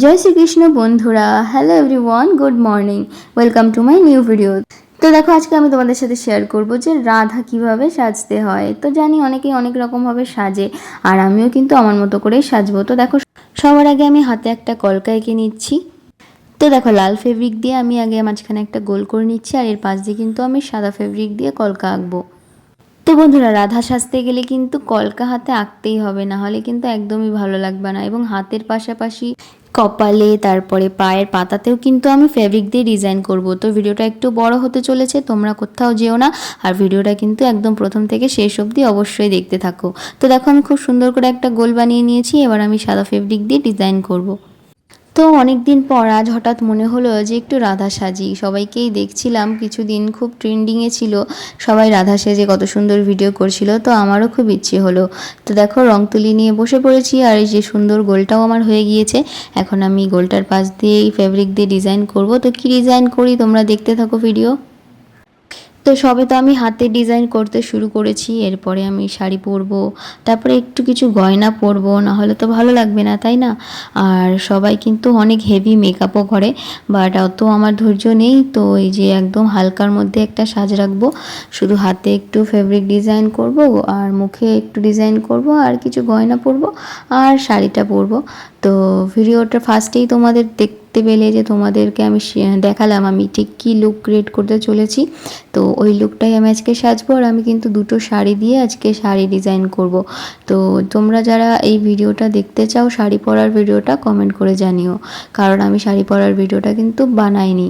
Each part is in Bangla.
জয় শ্রীকৃষ্ণ বন্ধুরা hello everyone good morning welcome to my new video তো দেখো, আজকে আমি তোমাদের সাথে শেয়ার করব যে রাধা কীভাবে সাজতে হয়। তো জানি অনেকেই অনেক রকমভাবে সাজে, আর আমিও কিন্তু আমার মতো করেই সাজবো। তো দেখো, সবার আগে আমি হাতে একটা কলকা এঁকে নিচ্ছি। তো দেখো, লাল ফেব্রিক দিয়ে আমি আগে মাঝখানে একটা গোল করে নিচ্ছি, আর এর পাশ দিয়ে কিন্তু আমি সাদা ফেব্রিক দিয়ে কলকা আঁকবো। তো বন্ধুরা, রাধা সাজতে গেলে কিন্তু কলকা হাতে আঁকতেই হবে, না হলে কিন্তু একদমই ভালো লাগবে না। এবং হাতের পাশাপাশি কপালে, তারপরে পায়ের পাতাতেও কিন্তু আমি ফ্যাব্রিক দিয়ে ডিজাইন করব। তো ভিডিওটা একটু বড় হতে চলেছে, তোমরা কোথাও যেও না। আর ভিডিওটা কিন্তু একদম প্রথম থেকে শেষ অবধি অবশ্যই দেখতে থাকো। তো দেখো, আমি খুব সুন্দর করে একটা গোল বানিয়ে নিয়েছি, এবার আমি সাদা ফেব্রিক দিয়ে ডিজাইন করব। তো অনেক দিন পর আজ হঠাৎ মনে হলো যে একটু রাধা সাজি সবাইকেই দেখছিলাম, কিছুদিন খুব ট্রেন্ডিংয়ে ছিল। সবাই রাধা সেজে কত সুন্দর ভিডিও করছিল, তো আমারও খুব ইচ্ছে হলো। তো দেখো রং তুলি নিয়ে বসে পড়েছি আর এই যে সুন্দর গোলটাও আমার হয়ে গিয়েছে। এখন আমি গোলটার পাশ দিয়ে এই ফেব্রিক দিয়ে ডিজাইন করব। তো কি ডিজাইন করি তোমরা দেখতে থাকো ভিডিও তো সবে তো আমি হাতে ডিজাইন করতে শুরু করেছি, এরপরে আমি শাড়ি পরবো, তারপরে একটু কিছু গয়না পরবো না হলে তো ভালো লাগবে না, তাই না? আর সবাই কিন্তু অনেক হেভি মেকআপও করে বাট অত আমার ধৈর্য নেই, তো এই যে একদম হালকার মধ্যে একটা সাজ রাখব, শুধু হাতে একটু ফেব্রিক ডিজাইন করব, আর মুখে একটু ডিজাইন করব, আর কিছু গয়না পরবো, আর শাড়িটা পরবো। তো ভিডিওটা ফার্স্টেই তোমাদের দেখতে পেলে যে তোমাদেরকে আমি দেখালাম আমি ঠিক কী লুক ক্রিয়েট করতে চলেছি। তো ওই লুকটাই আমি আজকে সাজবো আর আমি কিন্তু দুটো শাড়ি দিয়ে আজকে শাড়ি ডিজাইন করব। তো তোমরা যারা এই ভিডিওটা দেখতে চাও শাড়ি পরার ভিডিওটা কমেন্ট করে জানিও। কারণ আমি শাড়ি পরার ভিডিওটা কিন্তু বানাইনি।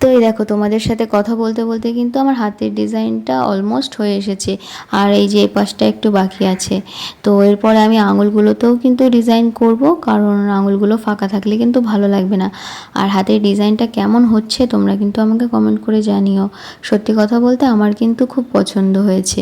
তো এই দেখো, তোমাদের সাথে কথা বলতে বলতে কিন্তু আমার হাতের ডিজাইনটা অলমোস্ট হয়ে এসেছে। আর এই যে পাশটা একটু বাকি আছে। তো এরপরে আমি আঙুলগুলোতেও কিন্তু ডিজাইন করব, কারণ আঙুলগুলো ফাঁকা থাকলে কিন্তু ভালো লাগবে না। আর হাতের ডিজাইনটা কেমন হচ্ছে, তোমরা কিন্তু আমাকে কমেন্ট করে জানিও। সত্যি কথা বলতে আমার কিন্তু খুব পছন্দ হয়েছে।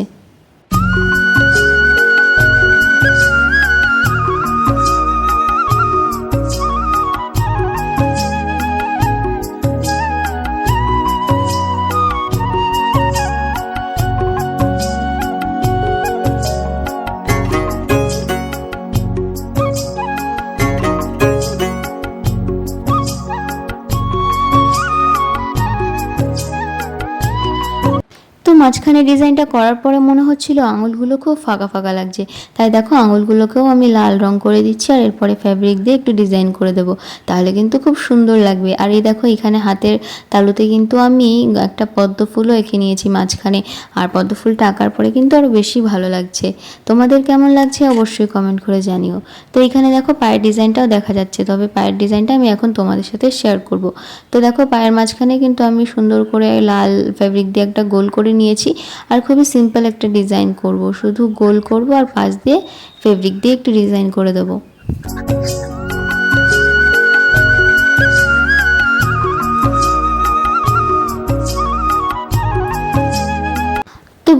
মাঝখানে ডিজাইনটা করার পরে মনে হচ্ছিল আঙুলগুলো খুব ফাঁকা ফাঁকা লাগছে। তাই দেখো, আঙুলগুলোকেও আমি লাল রং করে দিচ্ছি আর এরপরে ফ্যাব্রিক দিয়ে একটু ডিজাইন করে দেবো। তাহলে কিন্তু খুব সুন্দর লাগবে। আর এই দেখো, এখানে হাতের তালুতে কিন্তু আমি একটা পদ্ম ফুলও এঁকে নিয়েছি মাঝখানে। আর পদ্ম ফুলটা আঁকার পরে কিন্তু আরও বেশি ভালো লাগছে। তোমাদের কেমন লাগছে অবশ্যই কমেন্ট করে জানিও। তো এখানে দেখো, পায়ের ডিজাইনটাও দেখা যাচ্ছে। তবে পায়ের ডিজাইনটা আমি এখন তোমাদের সাথে শেয়ার করব। তো দেখো, পায়ের মাঝখানে কিন্তু আমি সুন্দর করে লাল ফ্যাব্রিক দিয়ে একটা গোল করে নিয়েছি। আর খুবই সিম্পল একটা ডিজাইন করব। শুধু গোল করব আর পাশ দিয়ে ফেব্রিক দিয়ে একটু ডিজাইন করে দেবো।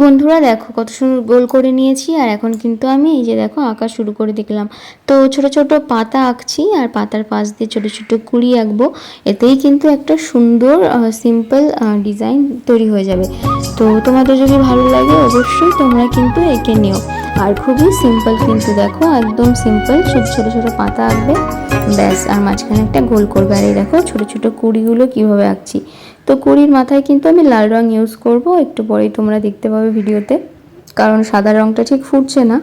বন্ধুরা দেখো কত সুন্দর গোল করে নিয়েছি, আর এখন কিন্তু আমি এই যে দেখো আঁকা শুরু করে দেখলাম। তো ছোট ছোট পাতা আঁকছি, আর পাতার পাশ দিয়ে ছোট ছোট কুড়ি আঁকবো। এতেই কিন্তু একটা সুন্দর সিম্পল ডিজাইন তৈরি হয়ে যাবে। তো তোমাদের যদি ভালো লাগে অবশ্যই তোমরা কিন্তু এঁকে নিও। আর খুবই সিম্পল কিন্তু দেখো, একদম সিম্পল ছোট ছোট ছোট পাতা আঁকবে। ব্যাস, আর মাঝখানে একটা গোল করবে। আর এই দেখো ছোট ছোট কুড়িগুলো কীভাবে আঁকছি। তো কুড়ির মাথায় কিন্তু আমি লাল রং ইউজ করব। একটু পরেই তোমরা দেখতে পাবে ভিডিওতে। কারণ সাদা রংটা ঠিক ফুটছে না।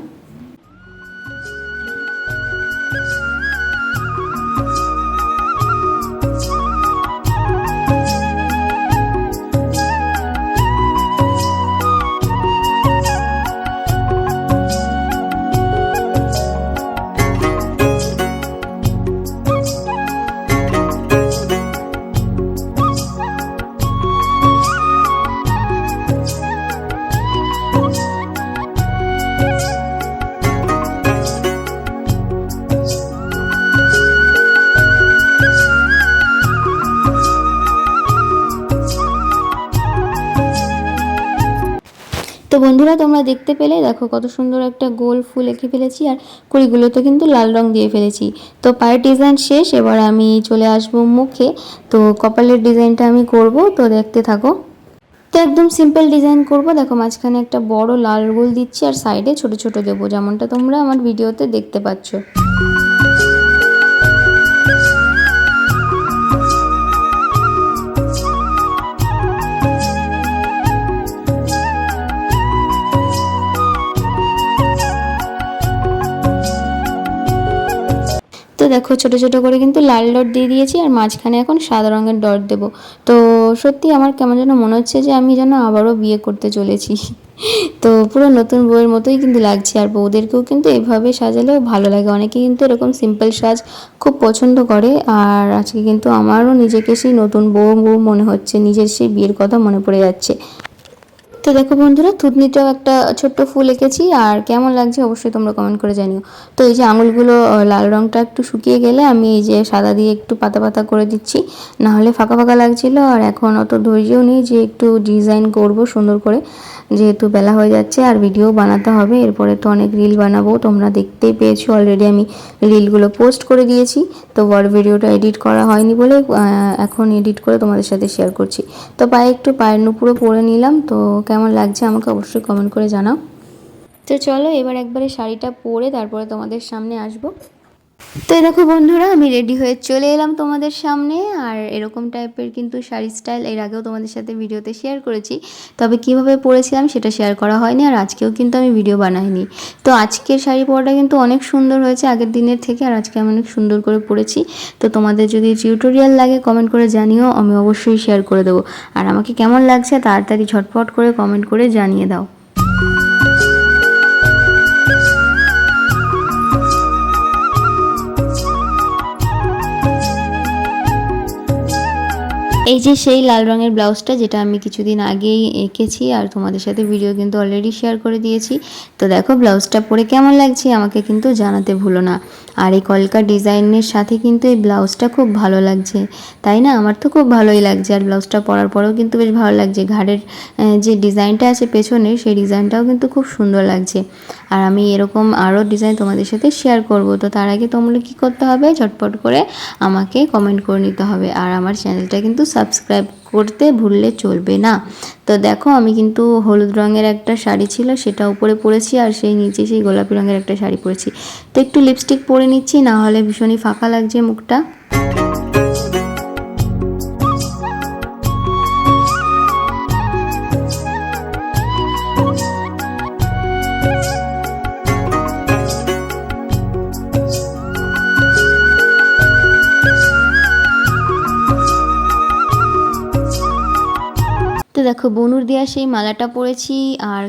তোমরা দেখতে পেলে, দেখো কত সুন্দর একটা গোল ফুল এঁকে ফেলেছি আর কুড়িগুলোতে কিন্তু লাল রং দিয়ে ফেলেছি। তো পায়ের ডিজাইন শেষ, এবার আমি চলে আসব মুখে। তো কপালের ডিজাইনটা আমি করব, তো দেখতে থাকো। তো একদম সিম্পল ডিজাইন করব, দেখো মাঝখানে একটা বড় লাল গোল দিচ্ছি আর সাইডে ছোট ছোট দেবো, যেমনটা তোমরা আমার ভিডিওতে দেখতে পাচ্ছ। দেখো, ছোট ছোট করে কিন্তু লাল ডট দিয়ে দিয়েছি আর মাঝখানে এখন সাদা রঙের ডট দেব। তো সত্যি আমার কেমন যেন মনে হচ্ছে যে আমি যেন আবারও বিয়ে করতে চলেছি। তো পুরো নতুন বউয়ের মতোই কিন্তু লাগছে আর বউদেরকেও কিন্তু এভাবে সাজালেও ভালো লাগে। অনেকে কিন্তু এরকম সিম্পল সাজ খুব পছন্দ করে আর আজকে কিন্তু আমারও নিজেকে সেই নতুন বউ বউ মনে হচ্ছে, নিজের সেই বিয়ের কথা মনে পড়ে যাচ্ছে। তো দেখো বন্ধুরা, থুতনিটাও একটা ছোট্ট ফুল এঁকেছি, আর কেমন লাগছে অবশ্যই তোমরা কমেন্ট করে জানিও। তো এই যে আঙুলগুলো লাল রঙটা একটু শুকিয়ে গেলে আমি এই যে সাদা দিয়ে একটু পাতা পাতা করে দিচ্ছি, নাহলে ফাঁকা ফাঁকা লাগছিল, আর এখন অত ধৈর্যও নেই যে একটু ডিজাইন করব সুন্দর করে। যেহেতু বেলা হয়ে যাচ্ছে আর ভিডিও বানাতে হবে, এরপরে তো অনেক রিল বানাবো, তোমরা দেখতেই পেয়েছ অলরেডি আমি রিলগুলো পোস্ট করে দিয়েছি। তো বড় ভিডিওটা এডিট করা হয়নি বলে এখন এডিট করে তোমাদের সাথে শেয়ার করছি। তো পায়ে একটু পায়ের নুপুরো পরে নিলাম, তো কেমন লাগছে আমাকে অবশ্যই কমেন্ট করে জানাও। তো চলো এবার একবারে শাড়িটা পরে তারপরে তোমাদের সামনে আসব। তো দেখো বন্ধুরা, আমি রেডি হয়ে চলে এলাম তোমাদের সামনে। আর এরকম টাইপের কিন্তু শাড়ি স্টাইল এর আগেও তোমাদের সাথে ভিডিওতে শেয়ার করেছি। তবে কীভাবে পরেছিলাম সেটা শেয়ার করা হয়নি আর আজকেও কিন্তু আমি ভিডিও বানাইনি। তো আজকের শাড়ি পরাটা কিন্তু অনেক সুন্দর হয়েছে আগের দিনের থেকে, আর আজকে আমি অনেক সুন্দর করে পরেছি। তো তোমাদের যদি টিউটোরিয়াল লাগে কমেন্ট করে জানিও, আমি অবশ্যই শেয়ার করে দেবো। আর আমাকে কেমন লাগছে তাড়াতাড়ি ঝটপট করে কমেন্ট করে জানিয়ে দাও। এই যে সেই লাল রঙের ব্লাউজটা, যেটা আমি কিছুদিন আগেই এঁকেছি আর তোমাদের সাথে ভিডিও কিন্তু অলরেডি শেয়ার করে দিয়েছি, তো দেখো ব্লাউজটা পরে কেমন লাগছে আমাকে কিন্তু জানাতে ভুলো না। আর এই কলকা ডিজাইনের সাথে কিন্তু এই ব্লাউজটা খুব ভালো লাগছে, তাই না? আমার তো খুব ভালোই লাগছে আর ব্লাউজটা পরার পরেও কিন্তু বেশ ভালো লাগছে। ঘাড়ের যে ডিজাইনটা আছে পেছনে সেই ডিজাইনটাও কিন্তু খুব সুন্দর লাগছে। আর আমি এরকম আরও ডিজাইন তোমাদের সাথে শেয়ার করব। তো তার আগে তোমরা কী করতে হবে? ঝটপট করে আমাকে কমেন্ট করে নিতে হবে। আর আমার চ্যানেলটা কিন্তু সাবস্ক্রাইব করতে ভুললে চলবে না। তো দেখো, আমি কিন্তু হলুদ রঙের একটা শাড়ি ছিল, সেটা উপরে পরেছি আর সেই নিচে সেই গোলাপি রঙের একটা শাড়ি পরেছি। তো একটু লিপস্টিক পরে নিচ্ছি, না হলে ভীষণই ফাঁকা লাগছে মুখটা। দেখো বনুর দেওয়া সেই মালাটা পরেছি আর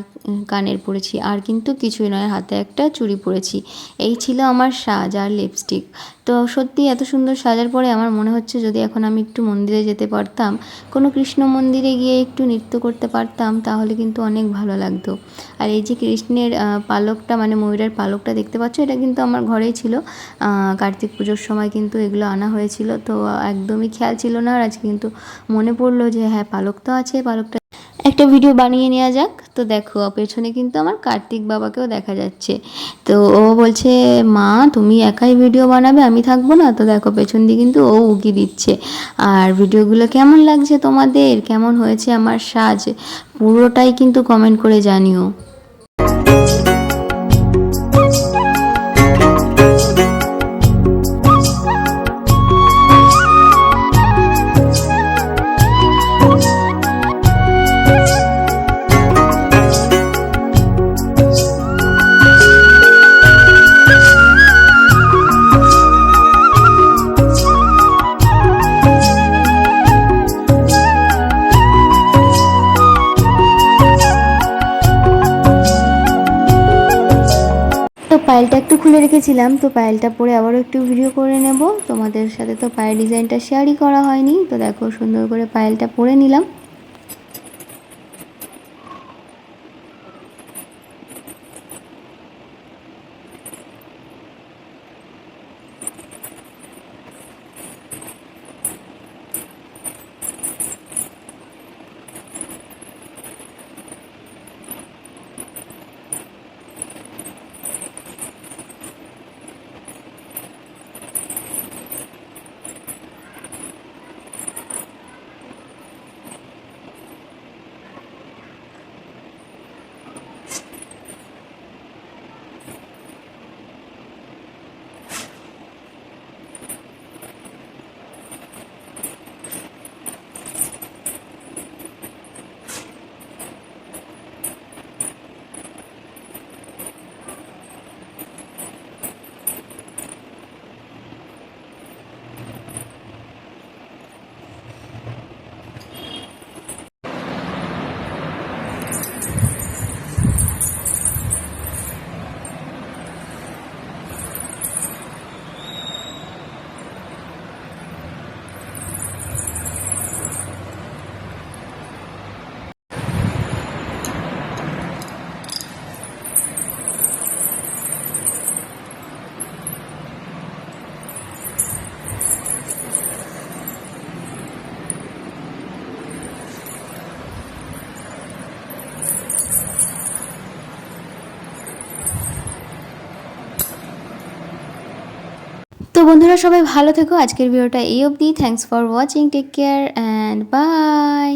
কানের পরেছি। আর কিন্তু কিছুই নয়, হাতে একটা চুড়ি পরেছি। এই ছিল আমার সাজ আর লিপস্টিক তো সত্যি এত সুন্দর সাজার পরে আমার মনে হচ্ছে যদি এখন আমি একটু মন্দিরে যেতে পারতাম, কোনো কৃষ্ণ মন্দিরে গিয়ে একটু নৃত্য করতে পারতাম, তাহলে কিন্তু অনেক ভালো লাগতো। আর এই যে কৃষ্ণের পালকটা মানে ময়ূরের পালকটা দেখতে পাচ্ছ, এটা কিন্তু আমার ঘরেই ছিল। কার্তিক পুজোর সময় কিন্তু এগুলো আনা হয়েছিল। তো একদমই খেয়াল ছিল না, আর আজকে কিন্তু মনে পড়ল যে হ্যাঁ পালক তো আছে, পালকটা একটা ভিডিও বানিয়ে নেওয়া যাক। তো দেখো পেছনে কিন্তু আমার কার্তিক বাবাকেও দেখা যাচ্ছে। তো ও বলছে, মা, তুমি একাই ভিডিও বানাবে? আমি থাকব না? তো দেখো, পেছন দিয়ে কিন্তু ও উকি দিচ্ছে। আর ভিডিওগুলো কেমন লাগছে তোমাদের? কেমন হয়েছে আমার সাজ? পুরোটাই কিন্তু কমেন্ট করে জানিও। পায়েলটা একটু খুলে রেখেছিলাম, তো পায়েলটা পরে আবারও একটু ভিডিও করে নেব। তোমাদের সাথে তো পায়ের ডিজাইনটা শেয়ারই করা হয়নি, তো দেখো সুন্দর করে পায়েলটা পরে নিলাম। বন্ধুরা, সবাই ভালো থেকো। আজকের ভিডিওটা এই অবধি। Thanks for watching take care and bye